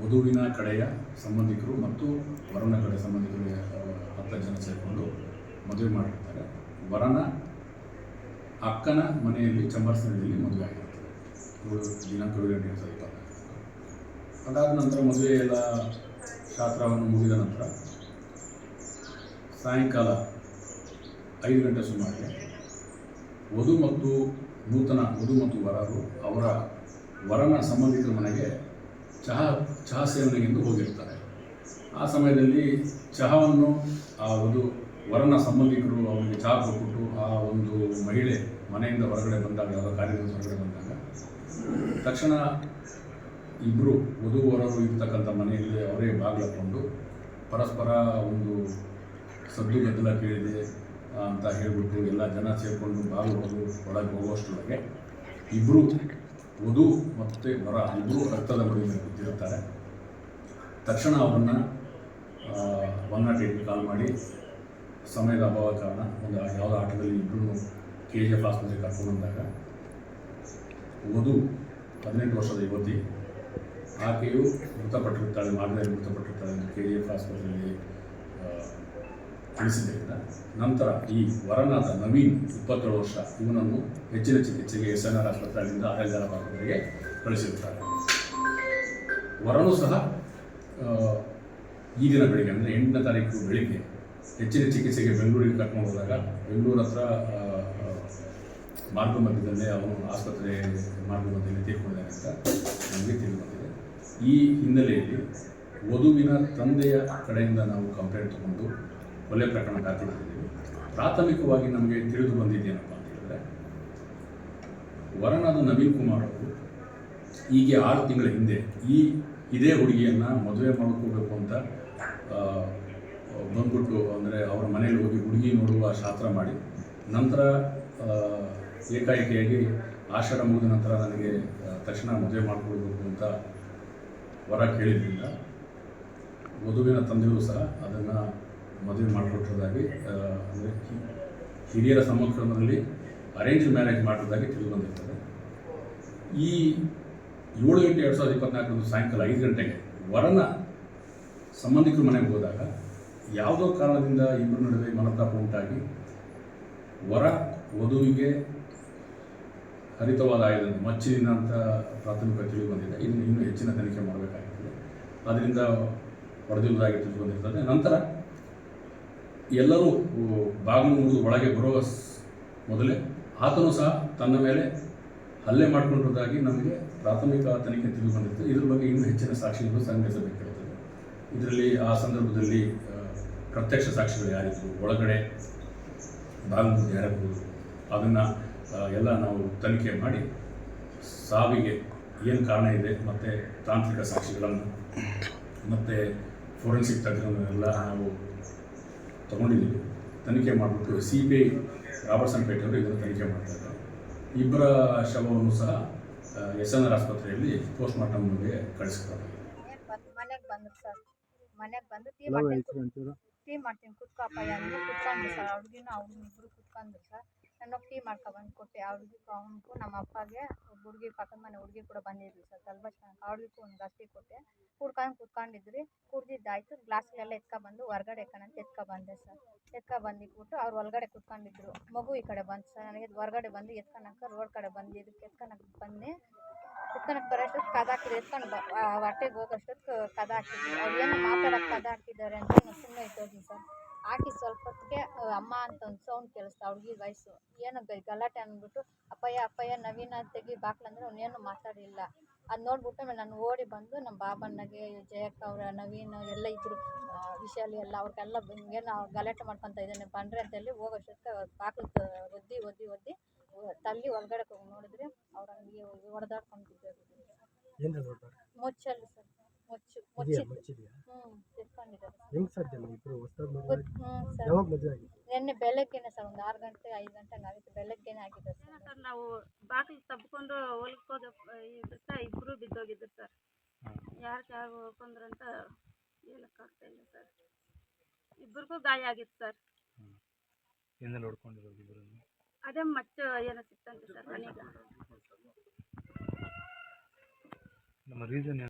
ವಧುವಿನ ಕಡೆಯ ಸಂಬಂಧಿಕರು ಮತ್ತು ವರನ ಕಡೆ ಸಂಬಂಧಿಕರು ಹತ್ತು ಜನ ಸೇರಿಕೊಂಡು ಮದುವೆ ಮಾಡಿರ್ತಾರೆ. ವರನ ಅಕ್ಕನ ಮನೆಯಲ್ಲಿ ಚಂಬರ್ಸನಹಳ್ಳಿಯಲ್ಲಿ ಮದುವೆ ಆಗಿರ್ತದೆ. ದಿನಾಂಕ ಏಳು ಎರಡು ಸಾವಿರದ ಅದಾದ ನಂತರ ಮದುವೆ ಎಲ್ಲ ಶಾಸ್ತ್ರವನ್ನು ಮುಗಿದ ನಂತರ ಸಾಯಂಕಾಲ ಐದು ಗಂಟೆ ಸುಮಾರಿಗೆ ವಧು ಮತ್ತು ನೂತನ ವಧು ಮತ್ತು ವರರು ಅವರ ವರನ ಸಂಬಂಧಿಕರ ಮನೆಗೆ ಚಹಾ ಚಹಾ ಸೇವನೆಗೆಂದು ಹೋಗಿರ್ತಾರೆ. ಆ ಸಮಯದಲ್ಲಿ ಚಹಾವನ್ನು ಆ ಒಂದು ವರನ ಸಂಬಂಧಿಕರು ಅವರಿಗೆ ಚಹಾ ಕೊಟ್ಬಿಟ್ಟು ಆ ಒಂದು ಮಹಿಳೆ ಮನೆಯಿಂದ ಹೊರಗಡೆ ಬಂದಾಗ, ಯಾವುದೋ ಕಾರ್ಯದಿಂದ ಹೊರಗಡೆ ಬಂದಾಗ, ತಕ್ಷಣ ಇಬ್ಬರು ವಧು ವರರು ಇರ್ತಕ್ಕಂಥ ಮನೆಯಲ್ಲಿ ಅವರೇ ಬಾಗಿಲಕೊಂಡು ಪರಸ್ಪರ ಒಂದು ಸದ್ದು ಗದ್ದಲ ಕೇಳಿದೆ ಅಂತ ಹೇಳಿಬಿಟ್ಟು ಎಲ್ಲ ಜನ ಸೇರಿಕೊಂಡು ಬಾಗಿಲು ಒಳಗೆ ಹೋಗುವಷ್ಟರೊಳಗೆ ಇಬ್ಬರು ವಧು ಮತ್ತು ವರ ಇಬ್ಬರು ರಕ್ತದ ಮೇಲೆ ಬಿದ್ದಿರ್ತಾರೆ ತಕ್ಷಣ ಅವರನ್ನು ಒನ್ ನಾಟ್ ಏಟ್ಗೆ ಕಾಲ್ ಮಾಡಿ, ಸಮಯದ ಅಭಾವ ಕಾರಣ ಒಂದು ಯಾವುದೋ ಆಟದಲ್ಲಿ ಇಬ್ಬರು ಕೆ ಜಿ ಎಫ್ ಆಸ್ಪತ್ರೆಗೆ ಕರ್ಕೊಂಡು ಬಂದಾಗ, ವಧು ಹದಿನೆಂಟು ವರ್ಷದ ಯುವತಿ, ಆಕೆಯು ಮೃತಪಟ್ಟಿರ್ತಾಳೆ ಮಾರ್ಗದಲ್ಲಿ ಮೃತಪಟ್ಟಿರ್ತಾಳೆ ಕೆ ಜಿ ಎಫ್ ಆಸ್ಪತ್ರೆಯಲ್ಲಿ ತಿಳಿಸಿದ್ದರಿಂದ ನಂತರ ಈ ವರನಾದ ನವೀನ್ ಇಪ್ಪತ್ತೇಳು ವರ್ಷ ಇವನನ್ನು ಹೆಚ್ಚಿನ ಚಿಕಿತ್ಸೆಗೆ ಎಸ್ ಎನ್ ಆರ್ ಆಸ್ಪತ್ರೆಯಿಂದ ಕಳಿಸಿರುತ್ತಾರೆ ವರನು ಸಹ ಈ ದಿನ ಬೆಳಿಗ್ಗೆ, ಅಂದರೆ ಎಂಟನೇ ತಾರೀಕು ಬೆಳಿಗ್ಗೆ ಹೆಚ್ಚಿನ ಚಿಕಿತ್ಸೆಗೆ ಬೆಂಗಳೂರಿಗೆ ಕರ್ಕೊಂಡು ಹೋದಾಗ ಬೆಂಗಳೂರು ಹತ್ರ ಮಾರ್ಗ ಮಧ್ಯದಲ್ಲೇ ಅವನು ಆಸ್ಪತ್ರೆ ಮಾರ್ಗ ಮಧ್ಯದಲ್ಲಿ ತೀರ್ಕೊಂಡಿದ್ದಾನೆ ಅಂತ ನಮಗೆ ತಿಳಿದು ಬಂದಿದೆ ಈ ಹಿನ್ನೆಲೆಯಲ್ಲಿ ವಧುವಿನ ತಂದೆಯ ಕಡೆಯಿಂದ ನಾವು ಕಂಪ್ಲೇಂಟ್ ತಗೊಂಡು ಕೊಲೆ ಪ್ರಕರಣ ದಾಖಲಿಸಿದ್ದೀವಿ ಪ್ರಾಥಮಿಕವಾಗಿ ನಮಗೆ ತಿಳಿದು ಬಂದಿದ್ದೇನಪ್ಪ ಅಂತ ಹೇಳಿದ್ರೆ ವರನಾದ ನವೀನ್ ಕುಮಾರ್ ಅವರು ಹೀಗೆ ಆರು ತಿಂಗಳ ಹಿಂದೆ ಈ ಇದೇ ಹುಡುಗಿಯನ್ನು ಮದುವೆ ಮಾಡ್ಕೋಬೇಕು ಅಂತ ಬಂದ್ಬಿಟ್ಟು ಅಂದರೆ ಅವರ ಮನೆಯಲ್ಲಿ ಹೋಗಿ ಹುಡುಗಿ ನೋಡುವ ಶಾಸ್ತ್ರ ಮಾಡಿ, ನಂತರ ಏಕಾಏಕಿಯಾಗಿ ಆಷಾಢ ಮುಗಿದ ನಂತರ ನನಗೆ ತಕ್ಷಣ ಮದುವೆ ಮಾಡ್ಕೊಳ್ಬೇಕು ಅಂತ ವರ ಕೇಳಿದ್ರಿಂದ, ವಧುವಿನ ತಂದೆಯೂ ಸಹ ಅದನ್ನು ಮದುವೆ ಮಾಡಿಕೊಟ್ಟಿರೋದಾಗಿ ಅಂದರೆ ಹಿರಿಯರ ಸಮಕ್ರಮದಲ್ಲಿ ಅರೇಂಜ್ ಮ್ಯಾರೇಜ್ ಮಾಡಿರೋದಾಗಿ ತಿಳಿದು ಬಂದಿರ್ತದೆ. ಈ ಏಳು ಎಂಟು ಎರಡು ಸಾವಿರದ ಇಪ್ಪತ್ನಾಲ್ಕರಂದು ಸಾಯಂಕಾಲ ಐದು ಗಂಟೆಗೆ ವರನ ಸಂಬಂಧಿಕರ ಮನೆಗೆ ಹೋದಾಗ ಯಾವುದೋ ಕಾರಣದಿಂದ ಇಬ್ಬರ ನಡುವೆ ಮನತಾಪ ಉಂಟಾಗಿ ವರ ವಧುವಿಗೆ ಹರಿತವಾದ ಆಯುಧ, ಮಚ್ಚಿನ ಅಂತ ಪ್ರಾಥಮಿಕ ತಿಳಿದು ಬಂದಿದೆ. ಇನ್ನು ಇನ್ನೂ ಹೆಚ್ಚಿನ ತನಿಖೆ ಮಾಡಬೇಕಾಗುತ್ತದೆ ಅದರಿಂದ ಹೊಡೆದಿರುವುದಾಗಿ ತಿಳಿದು ಬಂದಿರ್ತದೆ. ನಂತರ ಎಲ್ಲರೂ ಬಾಗಿಲು ಮುಗಿದು ಒಳಗೆ ಬರುವ ಮೊದಲೇ ಆತನು ಸಹ ತನ್ನ ಮೇಲೆ ಹಲ್ಲೆ ಮಾಡಿಕೊಂಡಿರೋದಾಗಿ ನಮಗೆ ಪ್ರಾಥಮಿಕ ತನಿಖೆ ತಿಳಿದು ಬಂದಿತ್ತು. ಇದ್ರ ಬಗ್ಗೆ ಇನ್ನೂ ಹೆಚ್ಚಿನ ಸಾಕ್ಷಿಗಳು ಸಂಗ್ರಹಿಸಬೇಕಾಗುತ್ತದೆ ಇದರಲ್ಲಿ ಆ ಸಂದರ್ಭದಲ್ಲಿ ಪ್ರತ್ಯಕ್ಷ ಸಾಕ್ಷಿಗಳು ಯಾರಿದ್ರು? ಒಳಗಡೆ ಬಾಗಿಲು ಯಾರಿರ್ಬೋದು ಅದನ್ನು ಎಲ್ಲ ನಾವು ತನಿಖೆ ಮಾಡಿ ಸಾವಿಗೆ ಏನು ಕಾರಣ ಇದೆ, ಮತ್ತು ತಾಂತ್ರಿಕ ಸಾಕ್ಷಿಗಳನ್ನು, ಮತ್ತು ಫೋರೆನ್ಸಿಕ್ ತಜ್ಞರನ್ನೆಲ್ಲ ನಾವು ತಗೊಂಡಿದ್ದೀವಿ ತನಿಖೆ ಮಾಡಿಬಿಟ್ಟು ಸಿ ಬಿ ಐ ರಾಬರ್ಸನ್ ಇದನ್ನು ತನಿಖೆ ಮಾಡ್ತಾರೆ ಇಬ್ಬರ ಶವವನ್ನು ಸಹ ಎಸ್ ಎನ್ ಆರ್ ಆಸ್ಪತ್ರೆಯಲ್ಲಿ ಪೋಸ್ಟ್ ಮಾರ್ಟಮ್ಗೆ ಕಳಿಸ್ತಾರೆ ಮನೆಗೆ ಬಂದ್ರು ಸರ್. ಮನೆಗೆ ಬಂದು ಟೀ ಮಾಡ್ತೀನಿ. ಟೀ ಮಾಡ್ತೀನಿ. ಕುತ್ಕೋಪಯ್ಯ ಅಂದ್ರೆ ಕುತ್ಕೊಂಡ್ರು ಸರ್. ಅವ್ರಿಗಿನ ಅವ್ರು ಇಬ್ಬರು ಕುತ್ಕೊಂಡ್ರು ಸರ್. ನಾನು ಟೀ ಮಾಡ್ಕೊಬಂದು ಕೊಟ್ಟೆ ಅವ್ರಿಗೂ ಅವನಿಗೂ ನಮ್ಮ ಅಪ್ಪಗೆ ಹುಡುಗಿ ಪಕ್ಕದ ಮನೆ ಹುಡುಗಿ ಕೂಡ ಬಂದಿದ್ವಿ ಸರ್ ಗಲ್ಬಸ್ ಅವ್ರಿಗೂ ಒಂದು ಗಸ್ತಿ ಕೊಟ್ಟೆ. ಕುಡ್ಕೊಂಡು ಕುತ್ಕೊಂಡಿದ್ರಿ ಕುಡ್ದಿದ್ದಾಯ್ತು. ಗ್ಲಾಸ್ಗಳೆಲ್ಲ ಎತ್ಕೊಬಂದು ಹೊರ್ಗಡೆ ಕಣಂತ ಎತ್ಕೊಬಂದೆ ಸರ್. ಎತ್ಕೊಬಂದಿಟ್ಬಿಟ್ಟು ಅವ್ರು ಒಳಗಡೆ ಕುತ್ಕೊಂಡಿದ್ರು. ಮಗು ಈ ಕಡೆ ಬಂತು ಸರ್. ನನಗೆ ಹೊರ್ಗಡೆ ಬಂದು ಎತ್ಕೊಳಕ್ಕೆ ರೋಡ್ ಕಡೆ ಬಂದು ಇದಕ್ಕೆ ಎತ್ಕೊಳಕ್ಕೆ ಬಂದೆ. ಎತ್ಕೊಳಕ್ಕೆ ಬರೋಷ್ಟೊತ್ತು ಕದ ಹಾಕಿದ್ರು. ಎತ್ಕೊಂಡು ಹೊಟ್ಟೆಗೆ ಹೋಗೋಷ್ಟೊತ್ತು ಕದ ಹಾಕಿದ್ರು. ಅವ್ರು ಏನೋ ಮಾತಾಡೋಕೆ ಕದ ಹಾಕಿದ್ದಾರೆ ಅಂತ ಸುಮ್ಮನೆ ಇದ್ದೋಗಿ ಸರ್. ಹಾಕಿ ಸ್ವಲ್ಪ ಹೊತ್ತಿಗೆ ಅಮ್ಮ ಅಂತ ಒಂದು ಸೌಂಡ್ ಕೇಳಿಸ್ತು ಅವ್ರಿಗೆ ವಯಸ್ಸು ಏನು ಗಲಾಟೆ ಅಂದ್ಬಿಟ್ಟು ಅಪ್ಪಯ್ಯ ಅಪ್ಪಯ್ಯ ನವೀನ ತೆಗಿ ಬಾಕ್ಲಂದ್ರೆ ಅವನೇನು ಮಾತಾಡಿಲ್ಲ. ಅದು ನೋಡ್ಬಿಟ್ಟು ಆಮೇಲೆ ನಾನು ಓಡಿ ಬಂದು ನಮ್ಮ ಬಾಬಣ್ಣಗೆ ಜಯಕ್ಕ ಅವರ ನವೀನ್ ಎಲ್ಲ ಇದ್ರು ಆ, ವಿಶಾಲಿ ಎಲ್ಲ ಅವ್ರಿಗೆಲ್ಲ ಹಿಂಗೇನು ಗಲಾಟೆ ಮಾಡ್ಕೊತ ಇದ್ದಾನೆ ಬಂದ್ರೆ ಅಂತೇಳಿ ಹೋಗೋಷ್ಟೊತ್ತು ಬಾಕ್ಲು ಒದ್ದಿ ಒದ್ದಿ ಒದ್ದಿ ತಲ್ಲಿ ಒಳಗಡೆ ಹೋಗಿ ನೋಡಿದ್ರೆ ಅವ್ರ ಹಂಗೆ ಹೊಡೆದಾಡ್ಕೊಂತಿದ್ದಾರೆ ಏನು ನೋಡ್ತಾರೆ ಮುಚ್ಚಲ್ಲಿ ಸರ್ ಮುಚ್ಚು ಮುಚ್ಚಿ ಮುಚ್ಚಿದ್ದು. ಹ್ಞೂ ಎತ್ಕೊಂಡಿದ್ದಾರೆ ಸರ್. ಯಾವಾಗ ಮದುವೆ ನಿನ್ನೆ ಬೆಳಗ್ಗೆನೆ ಸರ್ ಒಂದು ಆರು ಗಂಟೆ ಐದು ಗಂಟೆ ಆಗಿತ್ತು. ಬೆಳಗ್ಗೆನೆ ಆಗಿದೆ ಸರ್. ಸರ್ ನಾವು ಬಾಗಿಲು ತಬ್ಕೊಂಡು ಹೊಲ್ಕೋದು ಹೋದ ಇದಕ್ಕೆ ಇಬ್ಬರು ಬಿದ್ದೋಗಿದ್ರು ಸರ್. ಯಾರು ಯಾರು ಹೋಗ್ಕೊಂಡ್ರಂತ ಹೇಳಕ್ಕಾಗ್ತಾ ಇಲ್ಲ ಸರ್. ಇಬ್ಬರಿಗೂ ಗಾಯ ಆಗಿತ್ತು ಸರ್. ಏನೆಲ್ಲ ನೋಡ್ಕೊಂಡಿರೋದು ಇಬ್ಬರನ್ನು ಅದೇ ಮತ್ತೆ ಏನೋ ಸಿಕ್ತಂತೆ ಸರ್ ಮನೆಗೆ. ನಮ್ಮ ರೀಸನ್